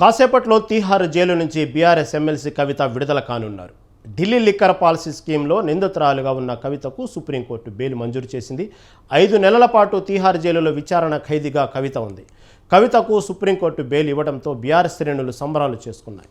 కాసేపట్లో తీహార్ జైలు నుంచి BRS MLC Kavitha విడుదల కానున్నారు. ఢిల్లీ లిక్కర్ పాలసీ స్కీమ్లో నిందితురాలుగా ఉన్న కవితకు సుప్రీంకోర్టు బెయిల్ మంజూరు చేసింది. ఐదు నెలల పాటు తీహార్ జైలులో విచారణ ఖైదీగా కవిత ఉంది. కవితకు సుప్రీంకోర్టు బెయిల్ ఇవ్వడంతో బీఆర్ఎస్ శ్రేణులు సంబరాలు చేసుకున్నాయి.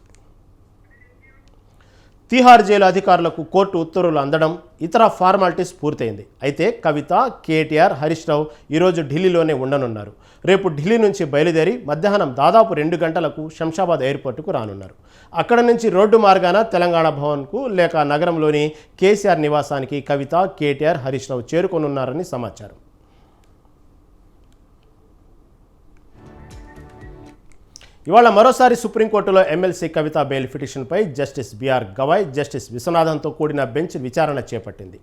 తీహార్ జైలు అధికారులకు కోర్టు ఉత్తర్వులు అందడం ఇతర ఫార్మాలిటీస్ పూర్తయింది. అయితే కవిత కేటీఆర్ హరీష్ రావు ఈరోజు ఢిల్లీలోనే ఉండనున్నారు. రేపు ఢిల్లీ నుంచి బయలుదేరి మధ్యాహ్నం దాదాపు రెండు గంటలకు శంషాబాద్ ఎయిర్పోర్టుకు రానున్నారు. అక్కడ నుంచి రోడ్డు మార్గాన తెలంగాణ భవన్కు లేక నగరంలోని కేసీఆర్ నివాసానికి కవిత కేటీఆర్ హరీష్ రావు చేరుకొనున్నారని సమాచారం. ఇవాళ మరోసారి సుప్రీంకోర్టులో ఎమ్మెల్సీ కవిత బెయిల్ పిటిషన్పై జస్టిస్ బిఆర్ గవాయ్ జస్టిస్ విశ్వనాథన్తో కూడిన బెంచ్ విచారణ చేపట్టింది.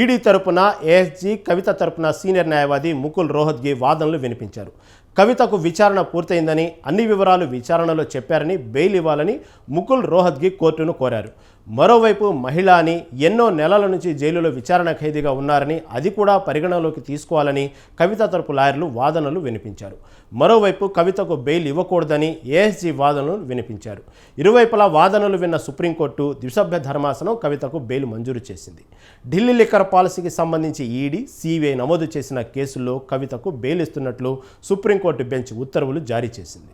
ఈడీ తరపున ఏఎస్జీ కవిత తరపున సీనియర్ న్యాయవాది ముకుల్ రోహద్గి వాదనలు వినిపించారు. కవితకు విచారణ పూర్తయిందని అన్ని వివరాలు విచారణలో చెప్పారని బెయిల్ ఇవ్వాలని ముకుల్ రోహత్గి కోర్టును కోరారు. మరోవైపు మహిళ అని ఎన్నో నెలల నుంచి జైలులో విచారణ ఖైదీగా ఉన్నారని అది కూడా పరిగణలోకి తీసుకోవాలని కవిత తరపు లాయర్లు వాదనలు వినిపించారు. మరోవైపు కవితకు బెయిల్ ఇవ్వకూడదని ఏఎస్జీ వాదనలు వినిపించారు. ఇరువైపులా వాదనలు విన్న సుప్రీంకోర్టు ద్విసభ్య ధర్మాసనం కవితకు బెయిల్ మంజూరు చేసింది. ఢిల్లీ లిక్కర్ పాలసీకి సంబంధించి ఈడీ సిబిఐ నమోదు చేసిన కేసుల్లో కవితకు బెయిల్ ఇస్తున్నట్లు సుప్రీం సుప్రీంకోర్టు బెంచ్ ఉత్తర్వులు జారీ చేసింది.